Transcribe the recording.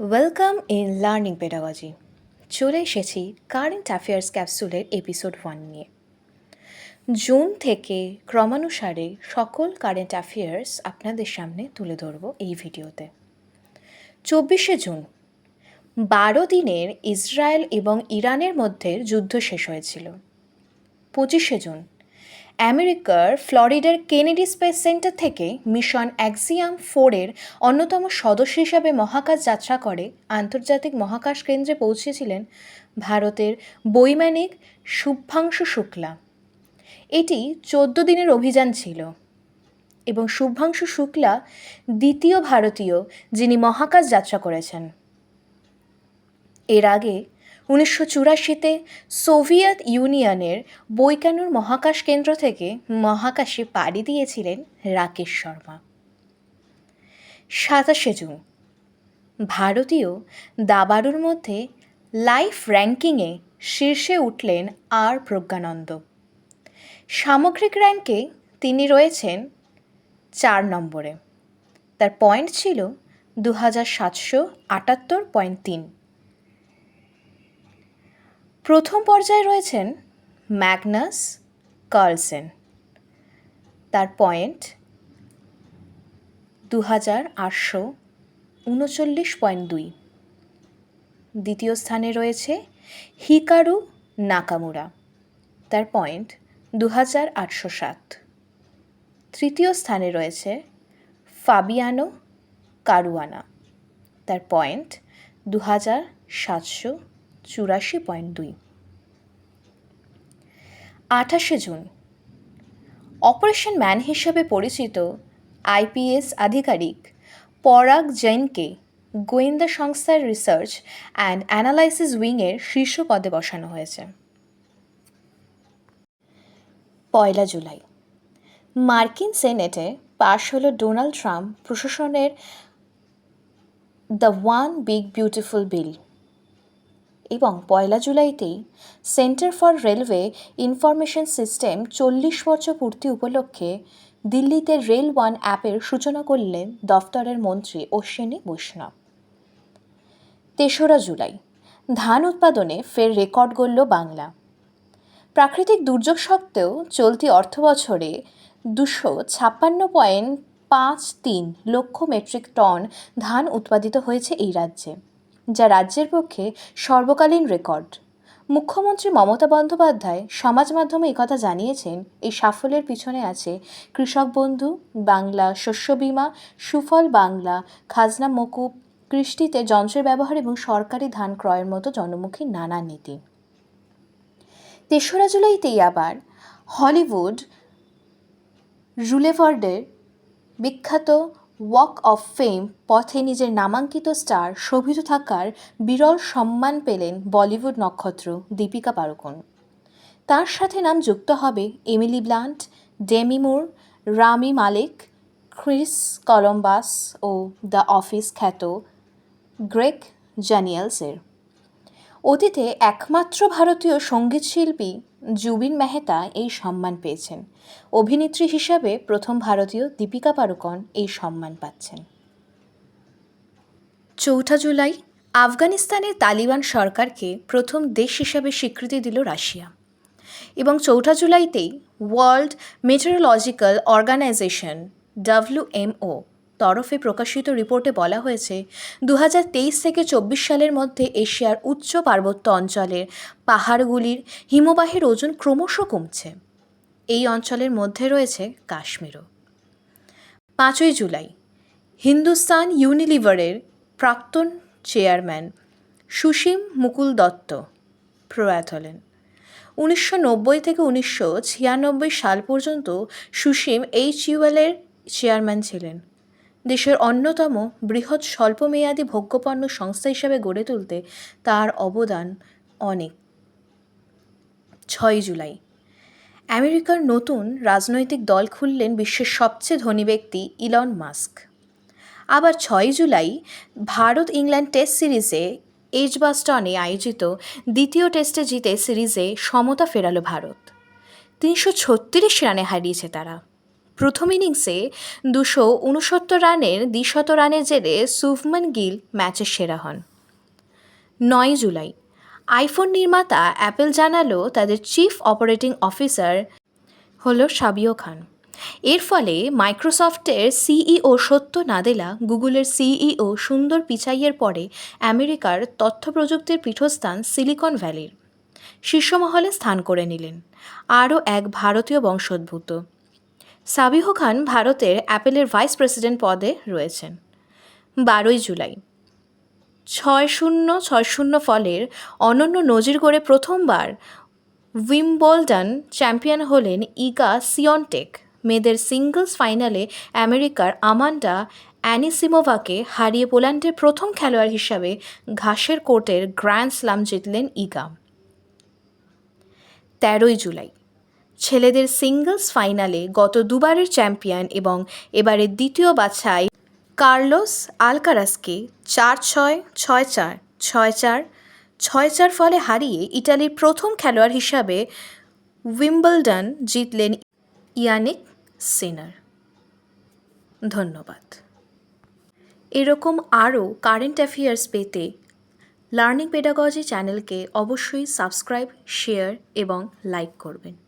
Welcome in learning pedagogy চলে এসেছি current affairs ক্যাপসুলের এপিসোড ওয়ান নিয়ে। জুন থেকে ক্রমানুসারে সকল কারেন্ট অ্যাফেয়ার্স আপনাদের সামনে তুলে ধরব এই ভিডিওতে। চব্বিশে জুন বারো দিনের ইসরায়েল এবং ইরানের মধ্যে যুদ্ধ শেষ হয়েছিল। পঁচিশে জুন আমেরিকার ফ্লোরিডার কেনেডি স্পেস সেন্টার থেকে মিশন অ্যাক্সিয়াম ফোরের অন্যতম সদস্য হিসাবে মহাকাশ যাত্রা করে। আন্তর্জাতিক মহাকাশ কেন্দ্রে পৌঁছেছিলেন ভারতের বৈমানিক শুভাংশু শুক্লা। এটি চোদ্দ দিনের অভিযান ছিল এবং শুভাংশু শুক্লা দ্বিতীয় ভারতীয় যিনি মহাকাশ যাত্রা করেছেন। এর আগে উনিশশো চুরাশিতে সোভিয়েত ইউনিয়নের বৈকানুর মহাকাশ কেন্দ্র থেকে মহাকাশে পাড়ি দিয়েছিলেন রাকেশ শর্মা। সাতাশে জুন, ভারতীয় দাবাড়ুর মধ্যে লাইফ র্যাঙ্কিংয়ে শীর্ষে উঠলেন আর প্রজ্ঞানন্দ। সামগ্রিক র্যাঙ্কে তিনি রয়েছেন চার নম্বরে। তার পয়েন্ট ছিল দু হাজার সাতশো আটাত্তর পয়েন্ট তিন। প্রথম পর্যায়ে রয়েছেন ম্যাগনাস কার্লসেন। তার পয়েন্ট দু হাজার আটশো উনচল্লিশ পয়েন্ট দুই। দ্বিতীয় স্থানে রয়েছে হিকারু নাকামুরা। তার পয়েন্ট দু হাজার আটশো সাত। তৃতীয় স্থানে রয়েছে ফাবিয়ানো কারুয়ানা। তার পয়েন্ট দু হাজার সাতশো চুরাশি পয়েন্ট দুই। আঠাশে জুন। অপারেশন ম্যান হিসাবে পরিচিত আইপিএস আধিকারিক পরাগ জৈনকে গোয়েন্দা সংস্থার রিসার্চ অ্যান্ড অ্যানালাইসিস উইংয়ের শীর্ষ পদে বসানো হয়েছে। পয়লা জুলাই। মার্কিন সেনেটে পাশ হল ডোনাল্ড ট্রাম্প প্রশাসনের the one big beautiful bill. এবং পয়লা জুলাইতেই centre for railway information system চল্লিশ বছর পূর্তি উপলক্ষে দিল্লিতে রেল ওয়ান অ্যাপের সূচনা করলেন দফতরের মন্ত্রী অশ্বিনী বৈষ্ণব। তেসরা জুলাই, ধান উৎপাদনে ফের রেকর্ড গড়ল বাংলা। প্রাকৃতিক দুর্যোগ সত্ত্বেও চলতি অর্থবছরে দুশো ছাপ্পান্ন পয়েন্ট পাঁচ তিন লক্ষ মেট্রিক টন ধান উৎপাদিত হয়েছে এই রাজ্যে। যা রাজ্যের পক্ষে সর্বকালীন রেকর্ড। মুখ্যমন্ত্রী মমতা বন্দ্যোপাধ্যায় সমাজ মাধ্যমে একথা জানিয়েছেন, এই সাফল্যের পিছনে আছে কৃষক বন্ধু, বাংলা শস্য বিমা, সুফল বাংলা, খাজনা মকুব, কৃষ্টিতে যন্ত্রের ব্যবহার এবং সরকারি ধান ক্রয়ের মতো জনমুখী নানা নীতি। তেসরা জুলাইতেই আবার হলিউড রুলেভার্ডের বিখ্যাত ওয়াক অফ ফেম পথে নিজের নামাঙ্কিত স্টার শোভিত থাকার বিরল সম্মান পেলেন বলিউড নক্ষত্র দীপিকা পাড়ুকোন। তার সাথে নাম যুক্ত হবে Emily Blunt, Demi Moore, Rami Malek, Chris Columbus O the office খ্যাত গ্রেক জানিয়েলসের অতীতে একমাত্র ভারতীয় সংগীত শিল্পী জুবিন মেহতা এই সম্মান পেয়েছেন। অভিনেত্রী হিসাবে প্রথম ভারতীয় দীপিকা পাড়ুকন এই সম্মান পাচ্ছেন। চৌঠা জুলাই, আফগানিস্তানের তালিবান সরকারকে প্রথম দেশ হিসাবে স্বীকৃতি দিল রাশিয়া। এবং চৌঠা জুলাইতেই ওয়ার্ল্ড মেটেরোলজিক্যাল অর্গানাইজেশন ডাব্লিউএমও তরফে প্রকাশিত রিপোর্টে বলা হয়েছে দু হাজার তেইশ থেকে চব্বিশ সালের মধ্যে এশিয়ার উচ্চ পার্বত্য অঞ্চলের পাহাড়গুলির হিমবাহের ওজন ক্রমশ কমছে। এই অঞ্চলের মধ্যে রয়েছে কাশ্মীরও। পাঁচই জুলাই, হিন্দুস্তান ইউনিলিভারের প্রাক্তন চেয়ারম্যান সুসীম মুকুল দত্ত প্রয়াত হলেন। উনিশশো নব্বই থেকে উনিশশো ছিয়ানব্বই সাল পর্যন্ত সুসীম এইচ ইউএলের চেয়ারম্যান ছিলেন। দেশের অন্যতম বৃহৎ স্বল্পমেয়াদী ভোগ্যপণ্য সংস্থা হিসাবে গড়ে তুলতে তার অবদান অনেক। ছয় জুলাই। আমেরিকার নতুন রাজনৈতিক দল খুললেন বিশ্বের সবচেয়ে ধনী ব্যক্তি ইলন মাস্ক। আবার ছয় জুলাই ভারত ইংল্যান্ড টেস্ট সিরিজে এজবাস্টনে আয়োজিত দ্বিতীয় টেস্টে জিতে সিরিজে সমতা ফেরালো ভারত। তিনশো ছত্রিশ রানে হারিয়েছে তারা। প্রথম ইনিংসে দুশো উনসত্তর রানের দ্বিশত রানের জেরে সুভমান গিল ম্যাচের সেরা হন। নয় জুলাই, আইফোন নির্মাতা অ্যাপেল জানালো তাদের চিফ অপারেটিং অফিসার হল সাবিও খান। এর ফলে মাইক্রোসফটের সিইও সত্য নাদেলা গুগলের সিইও সুন্দর পিচাইয়ের পরে আমেরিকার তথ্য প্রযুক্তির পীঠস্থান সিলিকন ভ্যালির শীর্ষমহলে স্থান করে নিলেন। আরও এক ভারতীয় বংশোদ্ভূত। সাবিহ খান ভারতের অ্যাপেলের ভাইস প্রেসিডেন্ট পদে রয়েছেন। বারোই জুলাই। ছয় শূন্য ছয় শূন্য ফলের অনন্য নজির করে প্রথমবার উইম্বলডন চ্যাম্পিয়ন হলেন ইগা সিয়নটেক। মেয়েদের সিঙ্গলস ফাইনালে আমেরিকার আমান্ডা অ্যানিসিমোভাকে হারিয়ে পোল্যান্ডের প্রথম খেলোয়াড় হিসাবে ঘাসের কোর্টের গ্র্যান্ড স্লাম জিতলেন ইগা। তেরোই জুলাই। ছেলেদের সিঙ্গলস ফাইনালে গত দুবারের চ্যাম্পিয়ন এবং এবারের দ্বিতীয় বাছাই কার্লোস আলকারাসকে চার ছয় ছয় চার ছয় চার ছয় চার ফলে হারিয়ে ইটালির প্রথম খেলোয়াড় হিসাবে উইম্বলডন জিতলেন ইয়ানিক সিনার। ধন্যবাদ। এরকম আরও কারেন্ট অ্যাফেয়ার্স পেতে লার্নিং পেডাগজি চ্যানেলকে অবশ্যই সাবস্ক্রাইব শেয়ার এবং লাইক করবেন।